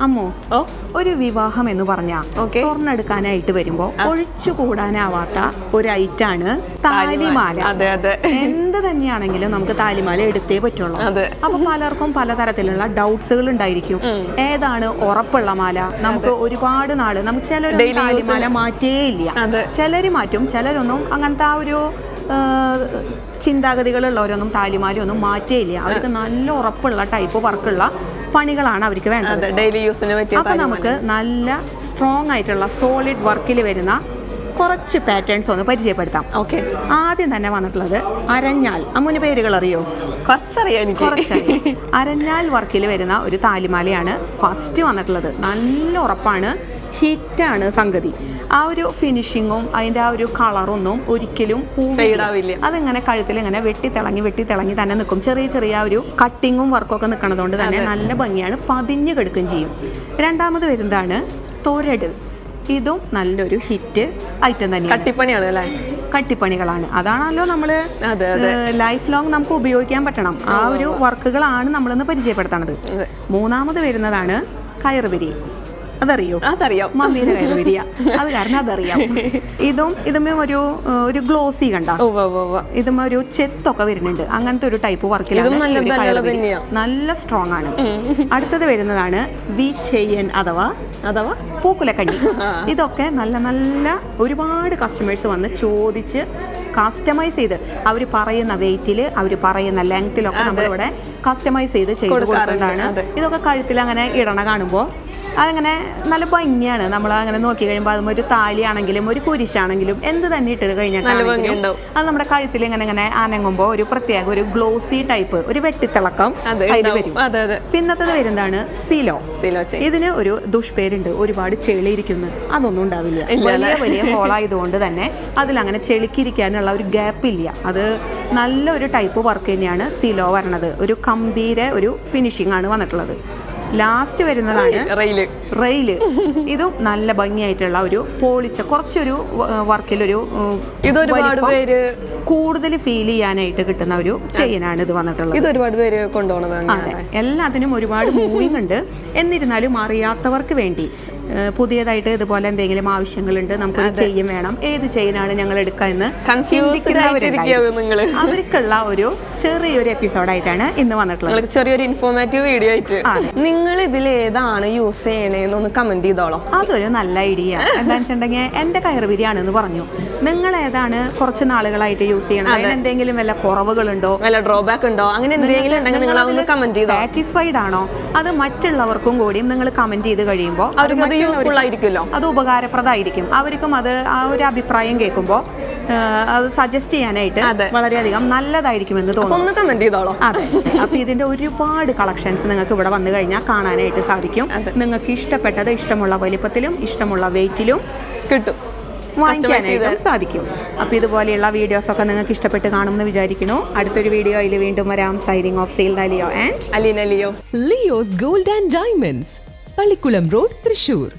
അമ്മോ ഒരു വിവാഹം എന്ന് പറഞ്ഞാൽ സ്വർണ എടുക്കാനായിട്ട് വരുമ്പോ ഒഴിച്ചു കൂടാനാവാത്ത ഒരു ഐറ്റാണ് താലിമാല. അതെ അതെ. എന്ത് തന്നെയാണെങ്കിലും നമുക്ക് താലിമാല എടുത്തേ പറ്റുള്ളൂ. അപ്പൊ പലർക്കും പലതരത്തിലുള്ള ഡൗട്ട്സുകൾ ഉണ്ടായിരിക്കും. ഏതാണ് ഉറപ്പുള്ള മാല? നമുക്ക് ഒരുപാട് നാൾ നമുക്ക് ചിലർ താലിമാല മാറ്റേ ഇല്ല. ചിലര് മാറ്റും ചിലരൊന്നും അങ്ങനത്തെ ആ ഒരു ചിന്താഗതികളുള്ളവരൊന്നും താലിമാലയൊന്നും മാറ്റേയില്ല അവർക്ക് നല്ല ഉറപ്പുള്ള ടൈപ്പ് വർക്കുള്ള പണികളാണ് അവർക്ക് വേണ്ടത്. ഡെയിലി യൂസിന് പറ്റിയ അപ്പോൾ നമുക്ക് നല്ല സ്ട്രോങ് ആയിട്ടുള്ള സോളിഡ് വർക്കിൽ വരുന്ന കുറച്ച് പാറ്റേൺസ് ഒന്ന് പരിചയപ്പെടുത്താം. ഓക്കെ ആദ്യം തന്നെ വന്നിട്ടുള്ളത് അരഞ്ഞാൽ. അമ്മുന് പേരുകൾ അറിയോ? കുറച്ചറിയാം എനിക്ക്. അരഞ്ഞാൽ വർക്കിൽ വരുന്ന ഒരു താലിമാലയാണ് ഫസ്റ്റ് വന്നിട്ടുള്ളത്. നല്ല ഉറപ്പാണ്. ഹിറ്റാണ് സംഗതി. ആ ഒരു ഫിനിഷിങ്ങും അതിന്റെ ആ ഒരു കളറൊന്നും ഒരിക്കലും പൂവില്ല. അതിങ്ങനെ കഴുത്തിൽ ഇങ്ങനെ വെട്ടി തിളങ്ങി വെട്ടി തിളങ്ങി തന്നെ നിൽക്കും. ചെറിയ ചെറിയ ഒരു കട്ടിങ്ങും വർക്കൊക്കെ നിൽക്കുന്നതുകൊണ്ട് തന്നെ നല്ല ഭംഗിയാണ് പതിഞ്ഞു കിടക്കുകയും ചെയ്യും. രണ്ടാമത് വരുന്നതാണ് തോരടൽ ഇതും നല്ലൊരു ഹിറ്റ് ഐറ്റം തന്നെയാണ്. കട്ടിപ്പണിയാണ് അല്ലേ? കട്ടിപ്പണികളാണ്. അതാണല്ലോ നമ്മൾ ലൈഫ് ലോങ് നമുക്ക് ഉപയോഗിക്കാൻ പറ്റണം. ആ ഒരു വർക്കുകളാണ് നമ്മളിന്ന് പരിചയപ്പെടുത്തണത്. മൂന്നാമത് വരുന്നതാണ് കയറുപിരി അതറിയോ? അതറിയാം. കയ്യിൽ വിരിയ. അത് കാരണം അതറിയാം. ഇതും ഇതുമേ ഒരു ഒരു ഗ്ലോസി കണ്ട. ഇതും ഒരു ചെത്തൊക്കെ വരുന്നുണ്ട്. അങ്ങനത്തെ ഒരു ടൈപ്പ് വർക്കിലാണ് നല്ല സ്ട്രോങ് ആണ്. അടുത്തത് വരുന്നതാണ് വി ചെയ്യൻ അഥവാ അഥവാ? പൂക്കുലക്കണ്ണി ഇതൊക്കെ നല്ല നല്ല ഒരുപാട് കസ്റ്റമേഴ്സ് വന്ന് ചോദിച്ച് കസ്റ്റമൈസ് ചെയ്ത് അവർ പറയുന്ന വെയിറ്റിൽ അവർ പറയുന്ന ലെങ്ത്തിലൊക്കെ നമ്മളിവിടെ കസ്റ്റമൈസ് ചെയ്ത് ചെയ്ത് കൊടുക്കാറുണ്ടാണ് കൊടുക്കുന്നതാണ്. ഇതൊക്കെ കഴുത്തിൽ അങ്ങനെ ഇടണ കാണുമ്പോൾ അതങ്ങനെ നല്ല ഭംഗിയാണ്. നമ്മൾ അങ്ങനെ നോക്കി കഴിയുമ്പോൾ അതും ഒരു താലിയാണെങ്കിലും ഒരു കുരിശാണെങ്കിലും എന്ത് തന്നെ ഇട്ട് കഴിഞ്ഞാൽ. അത് നമ്മുടെ കഴുത്തിൽ ഇങ്ങനെ ഇങ്ങനെ അനങ്ങുമ്പോൾ ഒരു പ്രത്യേക ഒരു ഗ്ലോസി ടൈപ്പ് ഒരു വെട്ടിത്തിളക്കം അതിൽ വരും. പിന്നത്തത് വരുന്നതാണ് സിലോ. സിലോ ഇതിന് ഒരു ദുഷ്പേരുണ്ട് ഒരുപാട് ചെളിയിരിക്കുന്നു അതൊന്നും ഉണ്ടാവില്ല. വലിയ വലിയ ഹോളായതുകൊണ്ട് തന്നെ അതിലങ്ങനെ ചെളിക്കിരിക്കാനുള്ള ഒരു ഗ്യാപ്പ് ഇല്ല. അത് നല്ലൊരു ടൈപ്പ് വർക്ക് തന്നെയാണ് സിലോ വരണത്. ഒരു കമ്പീര ഒരു ഫിനിഷിംഗ് ആണ് വന്നിട്ടുള്ളത്. ലാസ്റ്റ് വരുന്നതാണ് റെയിൽ. റെയിൽ. ഇതും നല്ല ഭംഗിയായിട്ടുള്ള ഒരു പോളിച്ച കുറച്ചൊരു വർക്കിലൊരു ഇതൊരുപാട് പേര് കൂടുതൽ ഫീൽ ചെയ്യാനായിട്ട് കിട്ടുന്ന ഒരു ചെയിനാണ് ഇത് വന്നിട്ടുള്ളത്. ഇത് ഒരുപാട് പേര് കൊണ്ടുപോകുന്നത് അതെ. എല്ലാത്തിനും ഒരുപാട് മൂവിങ് ഉണ്ട്. എന്നിരുന്നാലും അറിയാത്തവർക്ക് വേണ്ടി പുതിയതായിട്ട് ഇതുപോലെ എന്തെങ്കിലും ആവശ്യങ്ങളുണ്ട് നമുക്ക് ചെയ്യും വേണം. ഏത് ചെയിനാണ് ഞങ്ങൾ എടുക്കുക എന്ന് അവർക്കുള്ള ഒരു ചെറിയൊരു എപ്പിസോഡായിട്ടാണ് ഇന്ന് വന്നിട്ടുള്ളത്. ചെറിയൊരു ഇൻഫോർമേറ്റീവ് വീഡിയോ ആയിട്ട്. നിങ്ങൾ ഇതിൽ ഏതാണ് യൂസ് ചെയ്യണേന്നൊന്ന് കമന്റ് ചെയ്തോളാം. അതൊരു നല്ല ഐഡിയ എന്താണെന്ന് വെച്ചിട്ടുണ്ടെങ്കിൽ എന്റെ കയറുപിരിയാണെന്ന് പറഞ്ഞു. നിങ്ങൾ ഏതാണ് കുറച്ച് നാളുകളായിട്ട് യൂസ് ചെയ്യണത്? അതിന് എന്തെങ്കിലും വല്ല കുറവുകളുണ്ടോ? വല്ല ഡ്രോബാക്ക് ഉണ്ടോ? അങ്ങനെ എന്തെങ്കിലും ഉണ്ടെങ്കിൽ നിങ്ങൾ അതൊന്ന് കമന്റ് ചെയ്തോ. സാറ്റിസ്ഫൈഡ് ആണോ? അത് മറ്റുള്ളവർക്കും കൂടിയും നിങ്ങൾ കമന്റ് ചെയ്ത് കഴിയുമ്പോൾ അവർക്ക് അത് യൂസ്ഫുൾ ആയിരിക്കുമല്ലോ. അത് ഉപകാരപ്രദമായിരിക്കും. അവർക്കും അത് ആ ഒരു അഭിപ്രായം കേൾക്കുമ്പോൾ അത് സജസ്റ്റ് ചെയ്യാനായിട്ട്. വളരെയധികം നല്ലതായിരിക്കും എന്ന് തോന്നുന്നു ഒന്ന് കമന്റ് ചെയ്തോളോ. അതെ. അപ്പൊ ഇതിന്റെ ഒരുപാട് കളക്ഷൻസ് നിങ്ങൾക്ക് ഇവിടെ വന്നു കഴിഞ്ഞാൽ കാണാനായിട്ട് സാധിക്കും. നിങ്ങൾക്ക് ഇഷ്ടപ്പെട്ടത് ഇഷ്ടമുള്ള വലിപ്പത്തിലും ഇഷ്ടമുള്ള വെയിറ്റിലും കിട്ടും. വാങ്ങിക്കാനായിട്ടും സാധിക്കും. അപ്പോൾ ഇതുപോലെയുള്ള വീഡിയോസ് ഒക്കെ നിങ്ങൾക്ക് ഇഷ്ടപ്പെട്ട് കാണുമെന്ന് വിചാരിക്കുന്നു. അടുത്തൊരു വീഡിയോയിൽ വീണ്ടും വരാം. Signing off sale Leo and Aleena Leo. Leo's gold and diamonds Pallikkulam road Thrissur.